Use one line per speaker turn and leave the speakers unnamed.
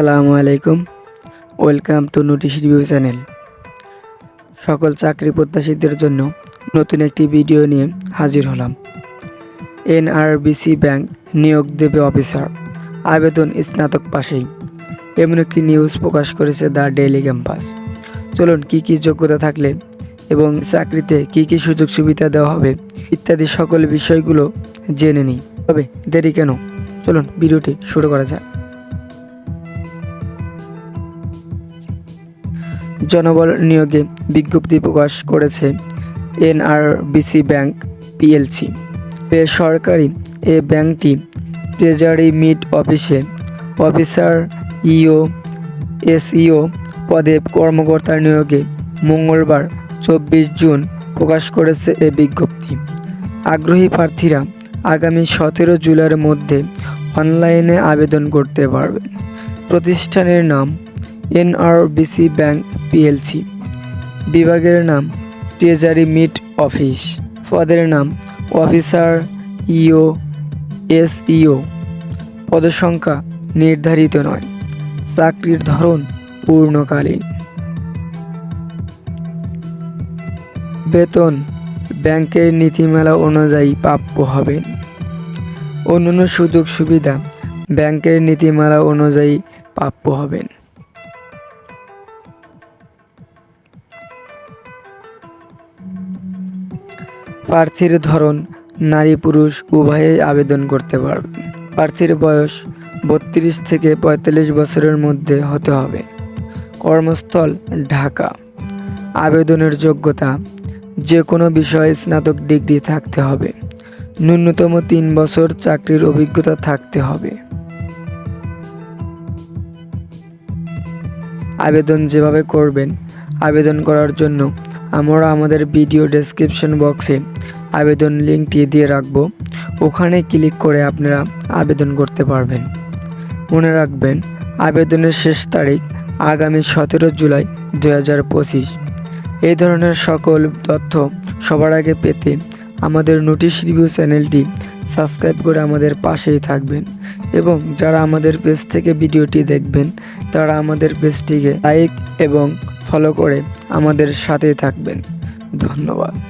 আসসালামু আলাইকুম। Welcome to notice review channel. সকল চাকরি প্রত্যাশীদের জন্য নতুন একটি ভিডিও নিয়ে হাজির হলাম। এনআরবিসি ব্যাংক নিয়োগ দেবে অফিসার। আবেদন স্নাতক পাশেই। এমন একটি নিউজ প্রকাশ করেছে দ্য ডেইলি ক্যাম্পাস। চলুন কি কি যোগ্যতা থাকলে এবং চাকরিতে কি কি সুযোগ সুবিধা দেওয়া হবে ইত্যাদি সকল বিষয়গুলো জেনে নিই। তবে দেরি কেন? চলুন ভিডিওটি শুরু করা যাক। জনবল নিয়োগে বিজ্ঞপ্তি প্রকাশ করেছে এনআরবিসি ব্যাংক পিএলসি। বেসরকারি এ ব্যাংকটি ট্রেজারি মিট অফিসে অফিসার, ইও, এসইও পদে কর্মকর্তা নিয়োগে মঙ্গলবার চব্বিশ জুন প্রকাশ করেছে এ বিজ্ঞপ্তি। আগ্রহী প্রার্থীরা আগামী সতেরো জুলাইয়ের মধ্যে অনলাইনে আবেদন করতে পারবেন। প্রতিষ্ঠানের নাম এনআরবিসি ব্যাংক পিএলসি। বিভাগের নাম ট্রেজারি মিট অফিস পদের নাম অফিসার ইও এসইও পদসংখ্যা নির্ধারিত নয়। চাকরির ধরন পূর্ণকালীন। বেতন ব্যাংকের নীতিমালা অনুযায়ী প্রাপ্য হবেন অন্যান্য সুযোগ সুবিধা ব্যাংকের নীতিমালা অনুযায়ী প্রাপ্য হবেন। প্রার্থীর ধরন, নারী পুরুষ উভয়ে আবেদন করতে পারবে। প্রার্থীর বয়স বত্রিশ থেকে পঁয়তাল্লিশ বছরের মধ্যে হতে হবে। কর্মস্থল, ঢাকা। আবেদনের যোগ্যতা যে কোনো বিষয়ে স্নাতক ডিগ্রি থাকতে হবে। ন্যূনতম তিন বছর চাকরির অভিজ্ঞতা থাকতে হবে। আবেদন যেভাবে করবেন, আবেদন করার জন্য আমরা আমাদের ভিডিও ডেসক্রিপশন বক্সে আবেদন লিঙ্কটি দিয়ে রাখব। ওখানে ক্লিক করে আপনারা আবেদন করতে পারবেন। মনে রাখবেন, আবেদনের শেষ তারিখ আগামী সতেরো জুলাই দু হাজার পঁচিশ। এই ধরনের সকল তথ্য সবার আগে পেতে আমাদের নোটিশ রিভিউ চ্যানেলটি সাবস্ক্রাইব করে আমাদের পাশেই থাকবেন এবং যারা আমাদের পেজ থেকে ভিডিওটি দেখবেন, তারা আমাদের পেজটিকে লাইক এবং ফলো করে আমাদের সাথে থাকবেন। ধন্যবাদ।